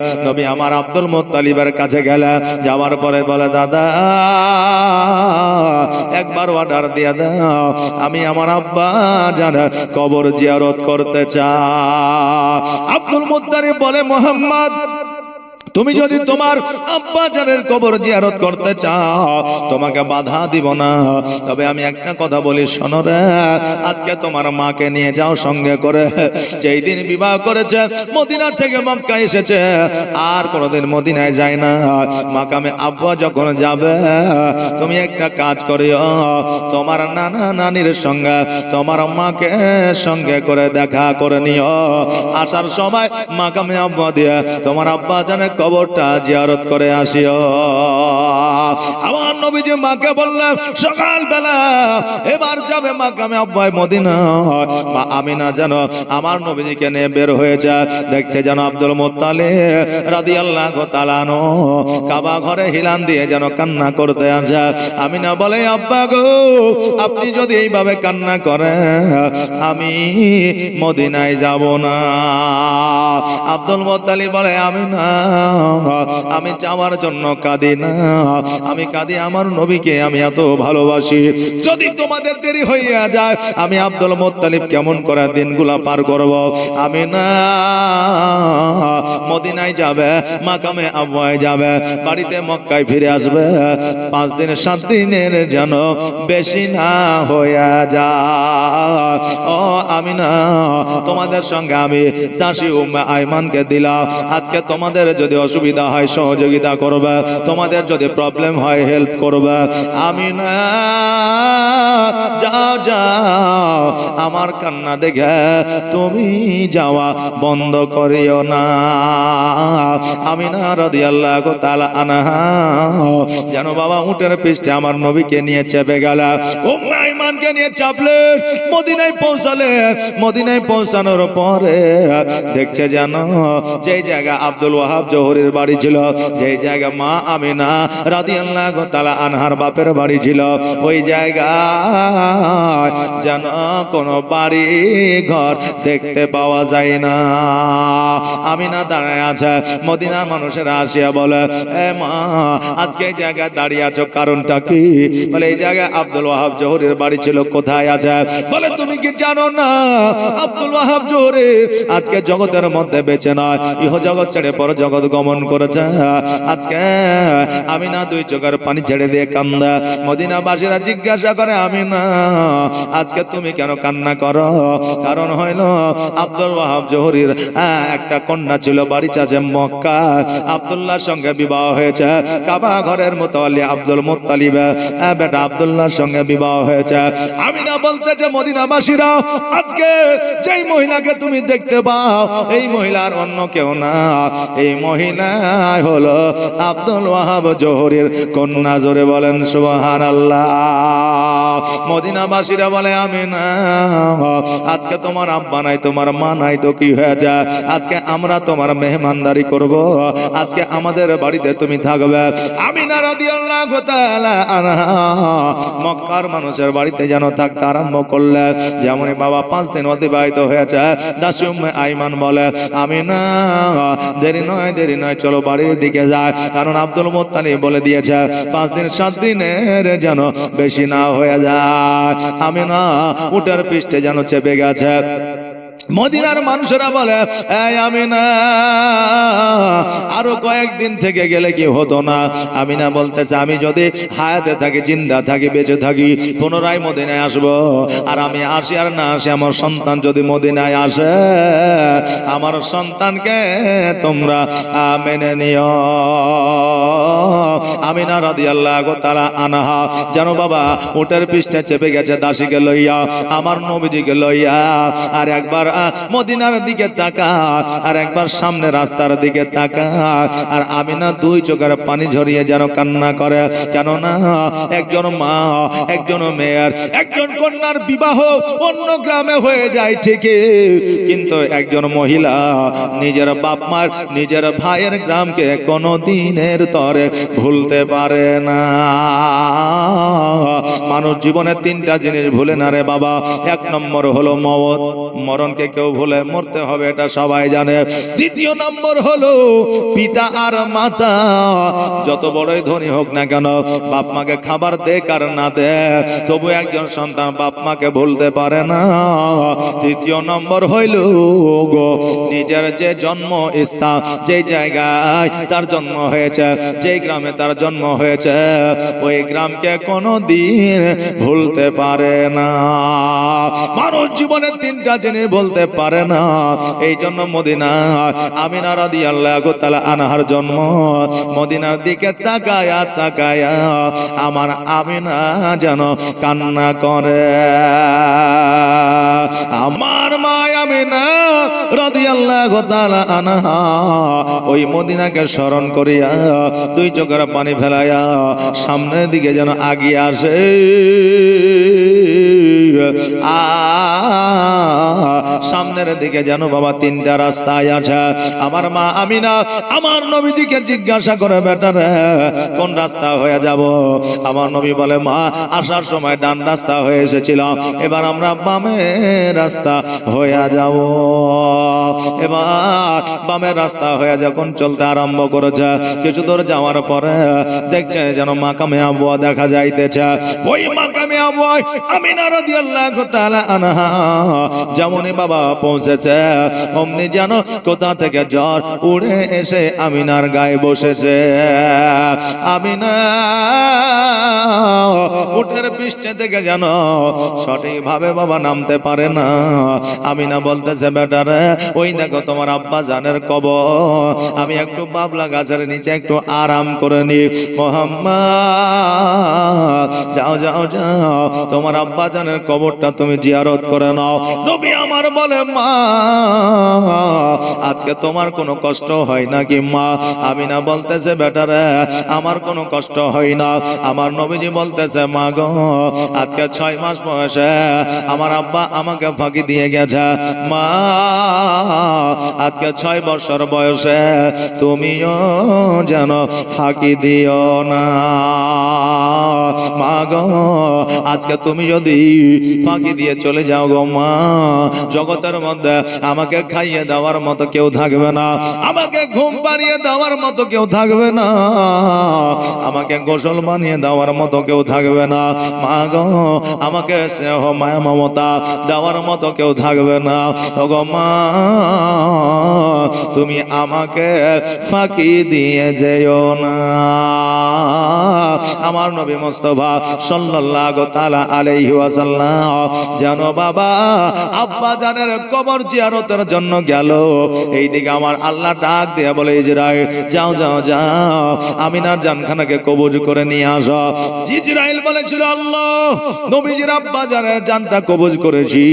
নবী আমার আব্দুল মোত্তালিবের কাছে গেলে, যাওয়ার পরে বলে, দাদা, একবার অর্ডার দিয়ে দাও। আমি আমার আব্বা জানা কবর জিয়ারত করতে চা আব্দুল মোত্তালিব বলে, মোহাম্মদ তুমি যদি তোমার আব্বা জানের কবর জিয়ারত করতে চাও, তোমাকে বাধা দিব না। তবে আমি একটা কথা বলি, শোনো রে, আজকে তোমার মাকে নিয়ে যাও সঙ্গে করে। যেই দিন বিবাহ করেছে, মদিনা থেকে মক্কা এসেছে। আর কোনোদিন মদিনায় যায় না। মাকামে আব্বা যখন যাবে, তুমি একটা কাজ করিও, তোমার নানা নানির সঙ্গে, তোমার মাকে সঙ্গে করে দেখা করে নিও। আসার সময় মাকামে আব্বা দিয়ে, তোমার আব্বা জানে কবরটা জিয়ারত করে আসিও। আমার নবীজি মাকে বললেন, সকালবেলা এবার যাবে মাকামে আব্বাই মদিনা। মা আমিনা যেন আমার নবীজিকে নিয়ে বের হয়েছে, দেখছে যেন আব্দুল মোত্তালে রাদি আল্লাহ তালানো কাবা ঘরে হিলান দিয়ে যেন কান্না করতে আসে। আমিনা বলে, আব্বা গো, আপনি যদি এইভাবে কান্না করেন, আমি মদিনায় যাব না। আব্দুল মোত্তালি বলে আমি না আমি যাওয়ার জন্য কাঁদি না। আমি কাঁদি আমার নবীকে আমি এত ভালোবাসি। যদি তোমাদের দেরি হইয়া যায়, আমি আব্দুল মোত্তালিব কেমন করে দিনগুলা পার করব? আমি না। মদিনায় যাবে, মাকামে আবহাওয়ায় যাবে, বাড়িতে মক্কায় ফিরে আসবে। পাঁচ দিন, সাত দিনের যেন বেশি না হইয়া যা ও আমি না তোমাদের সঙ্গে আমি দাসী উম্মে আইমানকে দিলাম। আজকে তোমাদের যদি অসুবিধা হয়, সহযোগিতা করবে। তোমাদের যদি প্রবলেম হয় হেল্প করবে। আমি না যাও যাও, আমার কান্না দেখে তুমি যাওয়া বন্ধ করিও না। আমি না রাদি আল্লাহ তালা আনা যেন বাবা উটের পৃষ্ঠে আমার নবীকে নিয়ে চেপে গেল। উম্মাইমানকে নিয়ে চাপলে, মদিনায় পৌঁছালে, মদিনায় পৌঁছানোর পরে দেখছে যেন যেই জায়গা আব্দুল ওয়াহাব জোহরের বাড়ি ছিল, যেই জায়গা মা আমিনা রাদি আল্লাহ তালা আনহার বাপের বাড়ি ছিল, ওই জায়গা যেন কোনো বাড়ি ঘর দেখতে পাওয়া যায় না। আমিনা দাঁড়ায় আছে মদিনা মানুষেরা আসিয়া বলে, এ মা, আজকে এই জায়গায় দাঁড়িয়ে আছো কারণটা কি? বলে, এই জায়গায় আব্দুল ওয়াহাব জোহরের বাড়ি ছিল, কোথায় আছে? বলে, তুমি কি জানো না, আব্দুল ওয়াহাব জোহরে আজকে জগতের মধ্যে বেঁচে নয়, ইহ জগৎ ছেড়ে পর জগৎ গমন করেছে। আজকে আমি না দুই চোখের পানি ছেড়ে দিয়ে কান্দা। মদিনাবাসীরা জিজ্ঞাসা করে আমি না আজকে তুমি কেন কান্না করো? কারণ হইল আব্দুল ওয়াহাব জোহরির হ্যাঁ, একটা কন্যা ছিল বাড়ি চাচে মক্কা। আব্দুল্লাহর সঙ্গে বিবাহ হয়েছে। কাবা ঘরের মোতালি আব্দুল মুত্তালিব। হ্যাঁ, বেটা আব্দুল্লাহর সঙ্গে বিবাহ হয়েছে। আমি না বলতে বলতেছে মদিনাবাসীরা আজকে যেই মহিলাকে তুমি দেখতে পাও এই মহিলার অন্য কেউ না। এই মহিলা হলো আব্দুল ওয়াহাব জোহরের কন্যা। জোরে বলেন সুবহান আল্লাহ মদিনাবাসীরা বলে আমি না আজকে তোমার আব্বা নাই, তোমার মা নাই তো কি হয়ে যায়? আজকে আমরা তোমার মেহমানদারি করব। আজকে আমাদের বাড়িতে তুমি থাকবে। আমি না তাআলা আনহা। মক্কার মানুষের বাড়িতে যেন থাকতে আরম্ভ করলে যেমন বাবা পাঁচ দিন অতিবাহিত হয়েছে, দাসুম আইমান বলে আমি না দেরি নয়, দেরি নয়, চলো বাড়ির দিকে যায় কারণ আব্দুল মোত্তালি বলে দিয়েছে, পাঁচ দিন, সাত দিনের যেন বেশি না হয়ে যায়। আমি না, উটার পৃষ্ঠে যেন চেপে গেছে। মদিনার মানুষেরা বলে আমি না আরও কয়েকদিন থেকে গেলে কি হতো না? আমি না বলতেছে, আমি যদি হায়াতে থাকি, জিন্দা থাকি, বেঁচে থাকি, পুনরায় মদিনায় আসব। আর আমি আসি আর না আসি, আমার সন্তান যদি মদিনায় আসে, আমার সন্তানকে তোমরা মেনে নিও। আমি না রাদি আল্লাহ তারা আনাহা, জানো বাবা, উটের পৃষ্ঠে চেপে গেছে দাসীকে লইয়া, আমার নবীজিকে লইয়া, আর একবার মদিনার দিকে তাকা আর একবার সামনে রাস্তার দিকে তাকা আর আমিনা দুই চোখের পানি ঝরিয়ে যেন কান্না করে, কেননা একজন মা, একজন মেয়ের, একজন কন্যার বিবাহ অন্য গ্রামে হয়ে যায় ঠিকই, কিন্তু একজন মহিলা নিজের বাপ মার, নিজের ভাইয়ের গ্রামকে কোনো দিনের তরে ভুলতে পারে না। মানুষ জীবনে তিনটা জিনিস ভুলে না রে বাবা, এক নম্বর হলো মরণকে কেউ ভুলে মরতে হবে, এটা সবাই জানে। দ্বিতীয় নম্বর হলো পিতা আর মাতা। যত বড়ই ধনী হোক না কেন, বাপ মাকে খাবার দে আর না দে তবু একজন সন্তান বাপ মাকে ভুলতে পারে না। তৃতীয় নম্বর হইল গো, নিজের যে জন্ম স্থান যে জায়গায় তার জন্ম হয়েছে, যে গ্রামে তার জন্ম হয়েছে, ওই গ্রামকে কোনো দিন ভুলতে পারে না। মানুষ জীবনের তিনটা জিনিস বলতে পারে না। এই জন্য মদিনা আমিনা রাদি আল্লাহ তালা আনহার জন্ম। মদিনার দিকে তাকায়া তাকায়া আমার আমিনা যেন কান্না করে। আমার মা আমিনা রাদি আল্লাহ তালা আনহা ওই মদিনাকে স্মরণ করিয়া দুই চোখের পানি ফেলাইয়া সামনের দিকে যেন আগিয়ে আসে। সামনের দিকে যেন বাবা তিনটা রাস্তায় আছে। আমার মা আমিনা, আমার নবীজিকে জিজ্ঞাসা করে বেটারে কোন রাস্তা হয়ে যাব? আমার নবী বলে, মা, আসার সময় ডান রাস্তা হয়ে এসেছিল। এবার আমরা বামে রাস্তা হয়ে যাব। এবার বামের রাস্তা হয়ে যখন চলতে আরম্ভ করেছে, কিছু দূর যাওয়ার পরে দেখছে যেন মাকামে আবহাওয়া দেখা যাইতেছে। ওই মাকামে আবহাওয়ায় আমিনা রাদিয়াল্লাহু তাআলা আনহা, যেমনই বাবা পৌঁছেছে। অমনি যেন কোথা থেকে জ্বর উড়ে এসে আমিনার গায়ে বসেছে। আমিনা, উঠের পৃষ্ঠে থেকে যেন সঠিকভাবে বাবা নামতে পারে না। আমিনা বলতেছে বেটারে ওই দেখো তোমার আব্বা জানের কব আমি একটু বাবলা গাছের নিচে একটু আরাম করে নি মোহাম্মদ, যাও যাও যাও। তোমার আব্বা জানের কবরটা তুমি জিয়ারত করে নাও। নবী আমার বলে, মা, আজকে তোমার কোনো কষ্ট হয় নাকি, মা? আমি না বলতেছে বেটারে আমার কোনো কষ্ট হয় না। আমার নবীজি বলতেছে, মা গো, আজকে ছয় মাস বয়সে আমার আব্বা আমাকে ফাঁকি দিয়ে গেছে। মা, আজকে ছয় বছর বয়সে তুমিও যেন ফাঁকি দিও না। মা গো, আজকে তুমি যদি ফাঁকি দিয়ে চলে যাও গো, মা জগতের মধ্যে আমাকে খাইয়ে দেওয়ার মতো কেউ থাকবে না। আমাকে ঘুম পাড়িয়ে দেওয়ার মতো কেউ থাকবে না। আমাকে গোসল বানিয়ে দেওয়ার মতো কেউ থাকবে না। মা গো, আমাকে স্নেহ, মায়া, মমতা দেওয়ার মতো কেউ থাকবে না। গো মা, তুমি আমাকে ফাঁকি দিয়ে যেও না। আমার নবী মোস্তফা সাল্লাল্লাহু তাআলা আলাইহি ওয়াসাল্লাম জানো বাবা, আব্বা জানের কবর জিয়ারতের জন্য গেল। এইদিকে আমার আল্লাহ ডাক দিয়ে বলে ইজরাইল যাও যাও যাও। আমিনার জানখানাকে কবজ করে নিয়ে আসো। বলেছিল, আল্লাহ, নবীজির জানটা কবজ করেছি।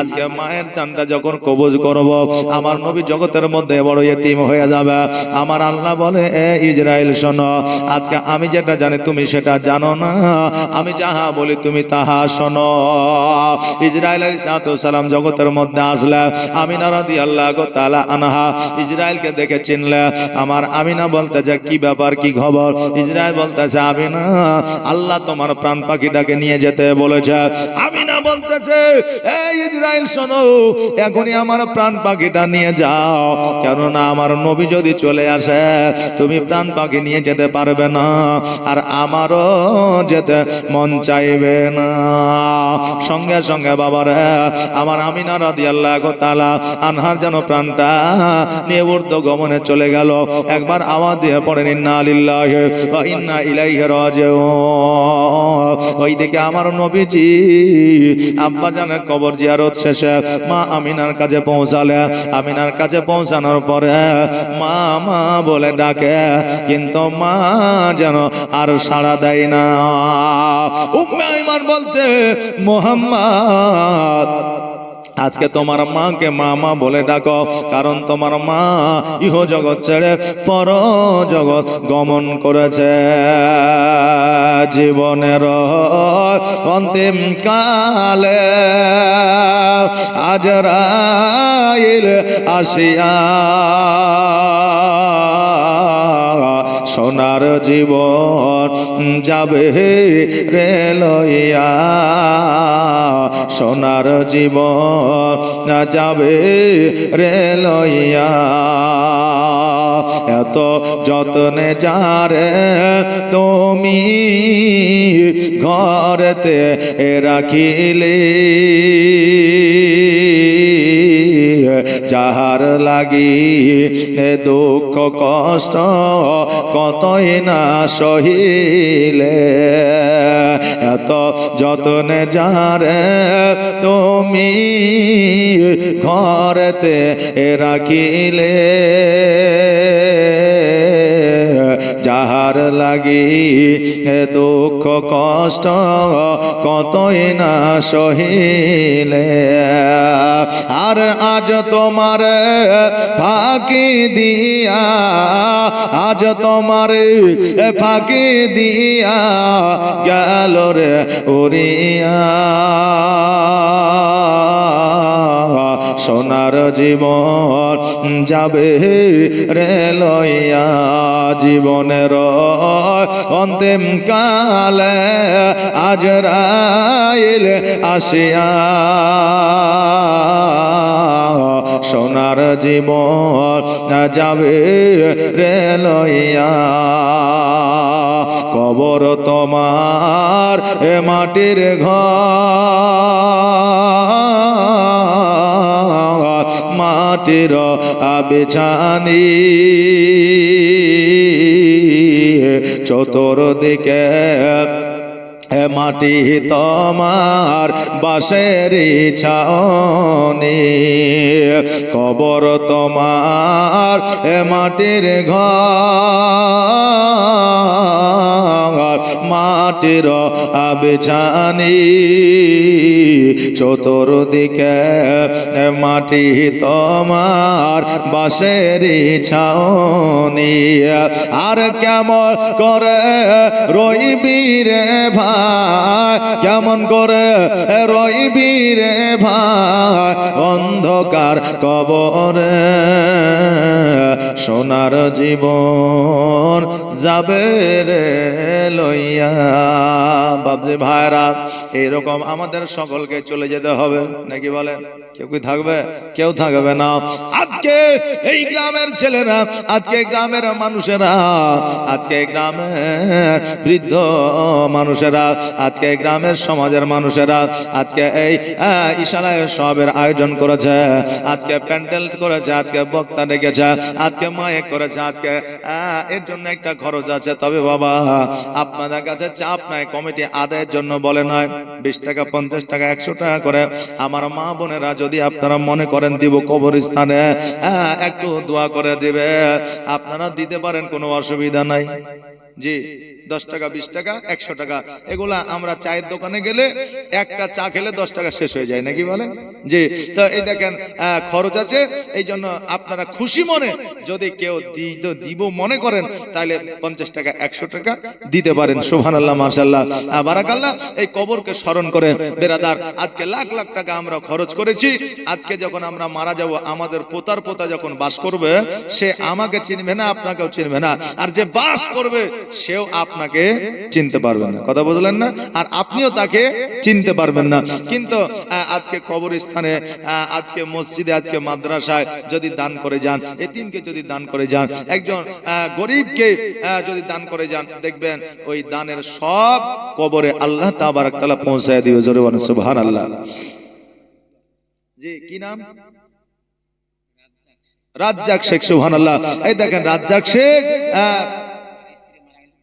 আজকে মায়ের জানটা যখন কবজ করব, আমার নবী জগতের মধ্যে বড় এতিম হয়ে যাবে। আমার আল্লাহ বলে, এ ইজরাইল, শোনো, আজকে আমি যেটা জানি তুমি সেটা জানো না। আমি যাহা বলি তুমি তাহা শোনো। ইসরায়েল সালাম জগতের মধ্যে আসলে আমিনা রাদি আল্লাহ তালা আনহা ইসরায়েলকে দেখে চিনলে, আমার আমিনা বলতেছে, কি ব্যাপার, কি খবর? ইসরায়েল বলতেছে, আমিনা, আল্লাহ তোমার প্রাণ পাখিটাকে নিয়ে যেতে বলেছে। আমিনা বলতেছে, এই ইসরায়েল শোনো, এখনই আমার প্রাণ পাখিটা নিয়ে যাও। কেননা আমার নবী যদি চলে আসে, তুমি প্রাণ পাখি নিয়ে যেতে পারবে না, আর আমারও যেতে মন চাইবে না। সঙ্গে সঙ্গে বাবার, আমার আমিনা আনহার যেন প্রাণটা নিয়ে উর্ধ গমনে চলে গেল। একবার আওয়াজ দিয়ে পড়েন, ইন্না আলিল্লাহ ইন্না ইলাইহি রাজিউন। ওই দিকে আমার নবীজি আব্বা জানের কবর জিয়ারত শেষে মা আমিনার কাছে পৌঁছালে। আমিনার কাছে পৌঁছানোর পরে মা মা বলে ডাকে, কিন্তু মা যেন আর সাড়া দেয় না। উম্মে আইমান বলতে, মোহাম্মদ আজকে তোমার মাকে মা মা বলে ডাকো, কারণ তোমার মা ইহ জগৎ ছেড়ে পর জগৎ গমন করেছে। জীবনের অন্তিম কালে আজ রাইল আসিয়া সোনার জীবন যাবে রে লইয়া। সোনার জীবন যাবে রে লইয়া। এত যত্নে যারে তুমি ঘরেতে রাখিলে। যাহার লাগি দুঃখ কষ্ট কতই না সহিলে। এত যতনে যারে তুমি ঘরেতে রাখিলে। যাহার লাগি দুঃখ কষ্ট কতই না সহিলে। আর আজ তোমার ফাঁকি দিয়া, আজ তোমার ফাঁকি দিয়া গেল রে উড়িয়া। সোনার জীবন যাবে রে লইয়া জীবনের অন্তিম কালে আজ রাইল আসিয়া। সোনার জীবন যাবে রে লইয়া। কবর তোমার এ মাটির ঘর। মাটির আবেচানি চতুর্দিকে মাটি তোমার বাসের ছাউনি। কবর তোমার এ মাটির ঘর, মাটির আবেছানি চতুর্দিকে মাটি তোমার বাসের ছাউনি। আর কেমন করে রইবি রে ভাই? কেমন করে রইবি রে ভাই, অন্ধকার কবরে। সোনার জীবন যাবে রে লইয়া। বাবজি ভাইরা, এরকম আমাদের সকলকে চলে যেতে হবে, নাকি বলেন? কেউ কি থাকবে? কেউ থাকবে না। আজকে এই গ্রামের ছেলেরা, আজকে গ্রামের মানুষেরা, আজকে গ্রামের বৃদ্ধ মানুষেরা আজকে গ্রামের সমাজের মানুষেরা আজকে এই ইশারায় সবের আয়োজন করেছে। আজকে প্যান্ডেল করেছে, আজকে বক্তা ডেকেছে, আজকে মায়ে করেছে, আজকে এর জন্য একটা খরচ আছে। তবে বাবা, আপনাদের কাছে চাপ নাই, কমিটি আদায়ের জন্য বলে নয় বিশ টাকা, পঞ্চাশ টাকা, একশো টাকা করে। আমার মা বোনেরা যদি আপনারা মনে করেন দিব কবরস্থানে একটু দোয়া করে দিবে। আপনারা দিতে পারেন, কোনো অসুবিধা নাই। জি, দশ টাকা, বিশ টাকা, একশো টাকা, এগুলা আমরা চায়ের দোকানে গেলে একটা চা খেলে দশ টাকা শেষ হয়ে যায়, নাকি বলে যে তো এই দেখেন খরচ আছে, এই জন্য আপনারা খুশি মনে যদি কেউ দিব মনে করেন, তাহলে পঞ্চাশ টাকা, একশো টাকা দিতে পারেন সুহান আল্লাহ মার্শাল্লাহ বারাকাল্লাহ, এই কবরকে স্মরণ করে, বেরাদার, আজকে লাখ লাখ টাকা আমরা খরচ করেছি, আজকে যখন আমরা মারা যাব, আমাদের পোতার পোতা যখন বাস করবে, সে আমাকে চিনবে না, আপনাকেও চিনবে না, আর যে বাস করবে সেও আপনাকে চিনতে পারবে না। কথা বুঝলেন না? আর আপনিও তাকে চিনতে পারবেন না। কিন্তু আজকে কবরস্থানে আজকে মসজিদে, আজকে মাদ্রাসায় যদি দান করে যান, এতিমকে যদি দান করে যান, একজন গরিবকে যদি দান করে যান, দেখবেন ওই দানের সব কবরে আল্লাহ তাবারাক তাআলা পৌঁছায় দিবে জোরে বলেন, সুবহানাল্লাহ। জি, কি নাম? রাজ্জাক শেখ, সুবহানাল্লাহ। এই দেখেন, রাজ্জাক শেখ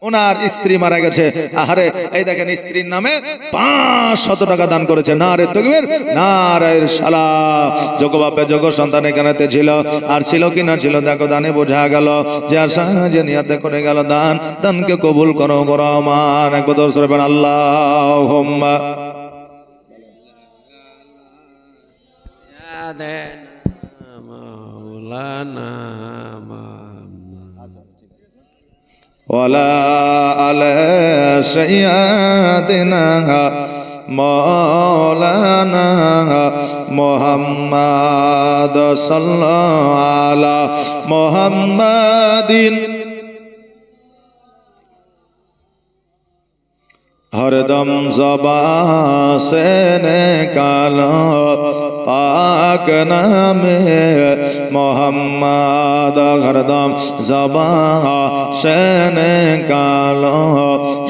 ওনার স্ত্রী মারা গেছে আহারে এই দেখেন স্ত্রীর নামে পাঁচ শত টাকা দান করেছে না রে তকবীর না রে শালা যোগ বাপে যোগ সন্তান এখানেতে ছিল আর ছিল কি না ছিল দেখো দানে বোঝা গেল যে আশা যে নিয়াতে করে গেল দান দানকে কবুল করো করো আমার এক বছর সরবেন আল্লাহ سيدنا مولانا محمد ওলা মৌলানা মোহাম্মদ সাল্লাল্লাহ মোহাম্মদিন হরদম জবা সেনে কালা পাক নামে মোহাম্মদ হরদম জবা শেন কালো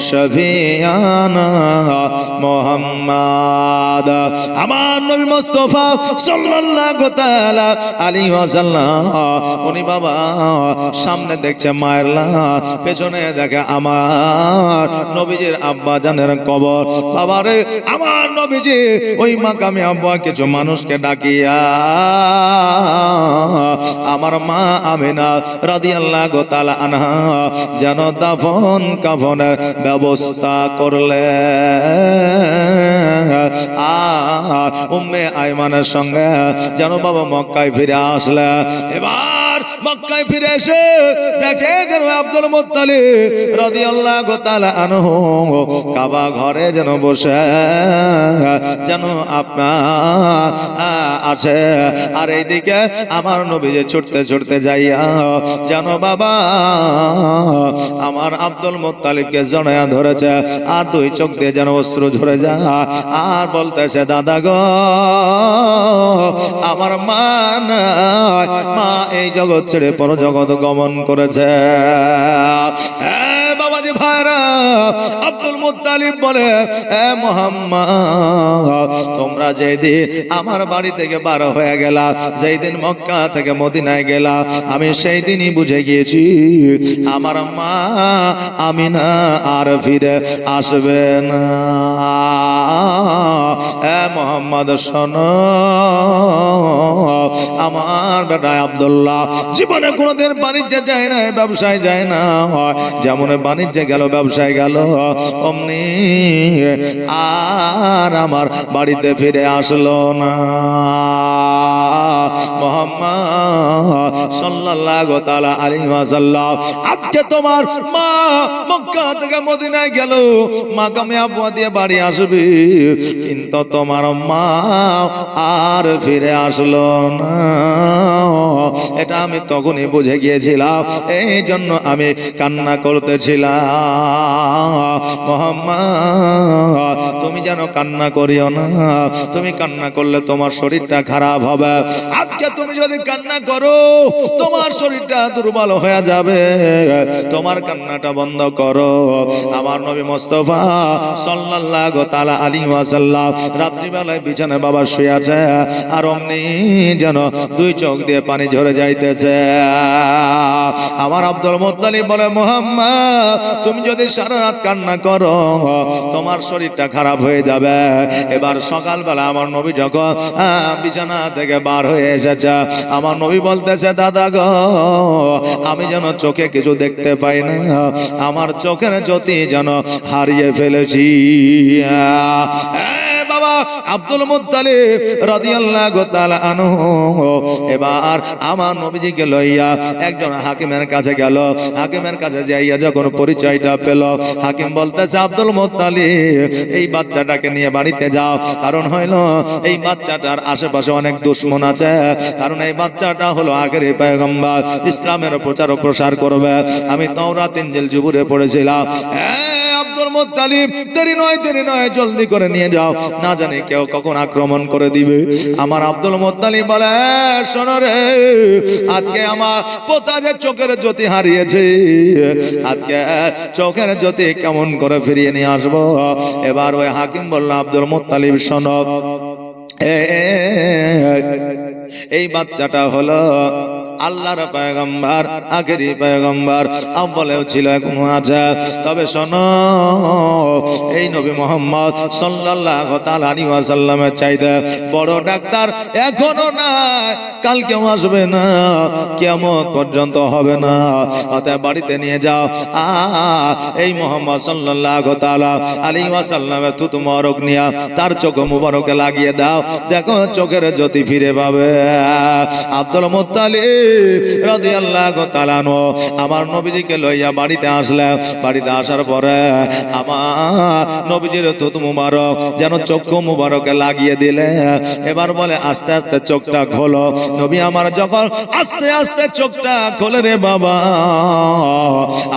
শফিয়ানা মোহাম্মদ। আমার নবী মোস্তফা সাল্লাল্লাহু তাআলা আলাইহি ওয়াসাল্লাম, উনি বাবা সামনে দেখছে মায়ের লাশ, পেছনে দেখে আমার নবীজির আব্বা জানের কবর। বাবারে আমার নবীজি, ওই মাকামে আব্বা কিছু মানুষ মানুষকে ডাকিয়া, আমার মা আমিনা রাদি আল্লাহ গোতাল আনহা যেন দাফন কাফনের ব্যবস্থা করলে। আর উম্মে আইমানের সঙ্গে যেন বাবা মক্কায় ফিরে আসলে। এবার মক্কায় ফিরে এসে দেখে যেন আব্দুল মুত্তালি রাদিয়াল্লাহু তাআলা আনহু কাবা ঘরে যেন বসে, যেন আপনার আছে আর এইদিকে আমার নবী যে ছুটতে ছুটতে যাইয়া, যেন বাবা, আমার আব্দুল মুত্তালিবকে জড়াইয়া ধরেছে। আর দুই চোখ দিয়ে যেন অস্ত্র ঝরে যা আর বলতেছে, দাদা গো, আমার মা না মা এই জগৎ ছেড়ে পর জগৎ গমন করেছে। বাবাজি ভাইরা আব্দুল মুত্তালিব বলে এ মোহাম্মদ তোমরা যেদিন আমার বাড়ি থেকে বার হয়ে গেলা যেই দিন মক্কা থেকে মদিনায় গেলা আমি সেই দিনই বুঝে গিয়েছি আমার মা আমি না আর ফিরে আসবে না। এ মোহাম্মদ শোনো। আবদুল্লাহ আব্দুল্লাহ। জীবনে কোনোদিন বাণিজ্যে যায় না ব্যবসায় যায় না। যেমন বাণিজ্যে গেল, ব্যবসায় গেল, অমনি আর আমার বাড়িতে ফিরে আসলো না। মোহাম্মদ সাল্লাল্লাহু তাআলা আলাইহি ওয়াসাল্লাম। আজকে তোমার মা মক্কা থেকে মদিনায় গেল। মা কামিয়াবুয়া দিয়ে বাড়ি আসবে। কিন্তু তোমার মা আর ফিরে আসলো না। এটা আমি তখনই বুঝে গিয়েছিলাম। এই জন্য আমি কান্না করতেছিলাম। মোহাম্মদ, তুমি যেন কান্না করিও না। তুমি কান্না করলে তোমার শরীরটা খারাপ হবে। আজকে তুমি যদি কান্না করো, তোমার শরীরটা দুর্বল হয়ে যাবে। তোমার কান্নাটা বন্ধ করো। আমার নবী মোস্তফা সাল্লাল্লাহু তাআলা আলাইহি ওয়াসাল্লাম রাত্রিবেলায় বিছানায় বাবা শুয়ে আছে, আর অমনি যেন দুই চোখ দিয়ে পানি ঝরে যাইতেছে। আমার আব্দুল মুত্তালিব বলে, মোহাম্মদ, তুমি যদি সারা রাত কান্না করো, তোমার শরীরটা খারাপ হয়ে যাবে। এবার সকালবেলা আমার নবী যখন বিছানা থেকে বার হয়ে এসেছে। আমার নবী বলতেছে, দাদা গো, আমি যেন চোখে কিছু দেখতে পাই না, আমার চোখের জ্যোতি যেন হারিয়ে ফেলেছি। বাবা আব্দুল মুত্তালিব রাদিয়াল্লাহু তাআলা আনহু, এবার আমার নবীজিকে লইয়া একজন হাকিমের কাছে গেল। হাকিমের কাছে যাইয়া যখন পরিচয়টা পেল, হাকিম বলতেছে, আব্দুল মুত্তালিব, এই বাচ্চাটাকে নিয়ে বাড়িতে যাও। কারণ হইল, এই বাচ্চাটার আশেপাশে অনেক দুশ্মন আছে। কারণ এই বাচ্চাটা হলো আগের পয়গম্বর, ইসলামের প্রচার ও প্রসার করবে। আমি তাওরাত, ইনজিল জুবুরে পড়েছিলাম। মুত্তালিব দেরি নয় দেরি নয় জলদি করে নিয়ে যাও। না জানি কেউ কখন আক্রমণ করে দিবে। আমার আব্দুল মুত্তালিব বলে "এ, শোনো রে আজকে আমার পোতা যে চোখের জ্যোতি হারিয়েছে। আজকে চোখের জ্যোতি কেমন করে ফিরিয়ে নিয়ে আসব? এবার ওই হাকিম বলল আব্দুল মুত্তালিব শোনো। এ, এই বাচ্চাটা হলো আল্লাহর পয়গম্বর আখেরি পয়গম্বর, আব্বলেও ছিল এখনও আছে। তবে শোনো, এই নবী মোহাম্মদ সাল্লাল্লাহু তাআলা আলাইহি ওয়াসাল্লামের চাইতে বড় ডাক্তার এখনও না কালকেও আসবে না, কিয়ামত পর্যন্ত হবে না। অতএব বাড়িতে নিয়ে যাও। আ এই মোহাম্মদ সাল্লাল্লাহু তাআলা আলাইহি ওয়াসাল্লামের তুতু মরক নিয়া তার চোখ মুবারকে লাগিয়ে দাও। দেখো চোখের জ্যোতি ফিরে পাবে। আব্দুল মুত্তালিব রাদিয়াল্লাহু তাআলা আনহু, আমার নবীজিকে লইয়া বাড়িতে আসলে বাড়িতে আসার পরে আমার নবীজির তুতু মুবারক যেন চক্ষু মুবারকে লাগিয়ে দিলে। এবার বলে, আস্তে আস্তে চোখটা খোলো। নবী আমার যখন আস্তে আস্তে চোখটা খোলে রে বাবা,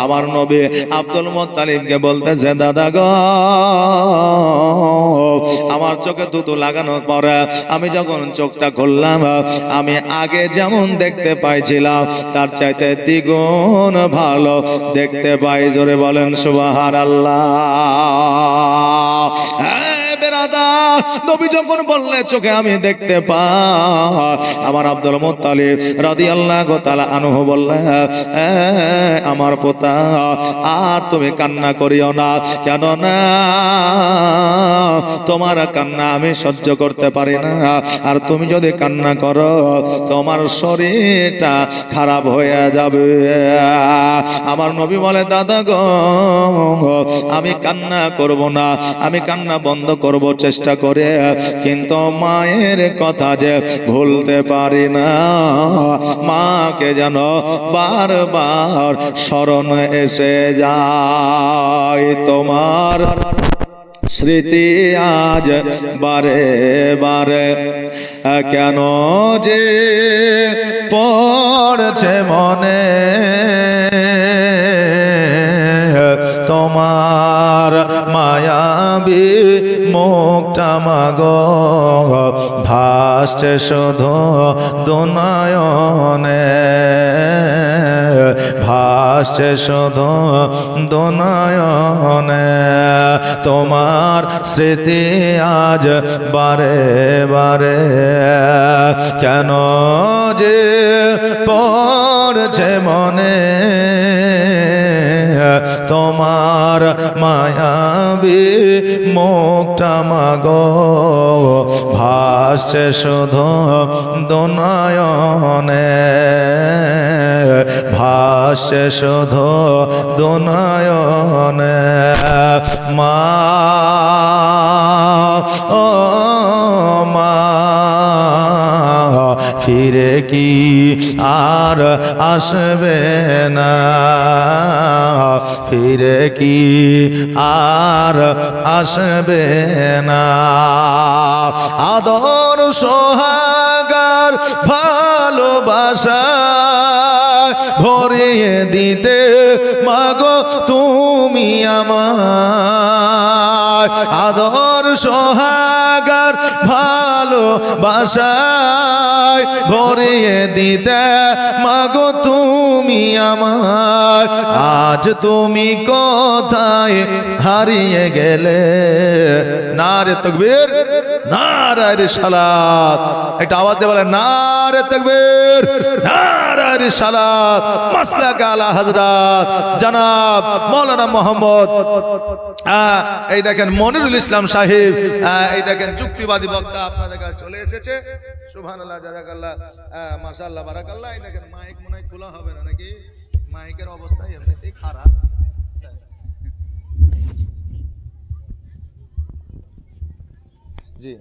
আমার নবী আব্দুল বলতেছে, দাদা গো, আমার চোখে দুটো লাগানোর পরে আমি যখন চোখটা খুললাম, আমি আগে যেমন দেখতে পাইছিলাম তার চাইতে দ্বিগুণ ভালো। দেখতে পাই জোরে বলেন সুবাহার আল্লাহ হ্যাঁ নবী যখন বললে চোখে আমি দেখতে পাই আমার আব্দুল মুত্তালিব রাদিয়াল্লাহু তাআলা আনহু বললে "হ্যাঁ, আমার পোতা আর তুমি কান্না করিও না। কেন না তোমার কান্না আমি সহ্য করতে পারি না। আর তুমি যদি কান্না করো তোমার শরীরটা খারাপ হয়ে যাবে। আমার নবী বলে দাদা গো আমি কান্না করব না। আমি কান্না বন্ধ করব চেষ্টা করে, কিন্তু মায়ের কথা যে ভুলতে পারি না। মাকে যেন বারবার স্মরণ এসে যায় তোমার স্মৃতি আজ বারে বারে। কেন যে পড়ছে মনে মাগ ভাসছে শুধু দোনায়নে। ভাসছে শুধু দোনায়নে। তোমার স্মৃতি আজ বারে বারে। কেন যে পড়ছে মনে? তোমার মায়াবি মুখটা মাগ। ভাসছে শুধু দোনায়নে। ভাসছে শুধু দোনায়নে। মা ও মা। ফিরে কি আর আসবে না? ফিরে কি আর আসবে না? আদর, সোহাগার, ভালোবাসা ভরিয়ে দিতে মাগো তুমি আমার। আদর সোহাগার ভালোবাসায় ভরিয়ে দিতে মাগো তুমি আমার আজ তুমি কোথায় হারিয়ে গেলে? না রে তকবীর না রে সালাত একটা আওয়াজ দিয়ে বলে না তকবীর না রে সালাত মাসলা কালা হজরত। জনাব মৌলানা মোহাম্মদ এই দেখেন মনিরুল ইসলাম সাহেব এই দেখেন যুক্তিবাদী বক্তা আপনাদের কাছে চলে এসেছে। সুহান আল্লাহ জাজাকাল্লাহ মাশাআল্লাহ, বারাকাল্লাহ। এই দেখেন মাইক মনে হয় খোলা হবে না নাকি? মাইকের অবস্থা এমনিতেই খারাপ। জি।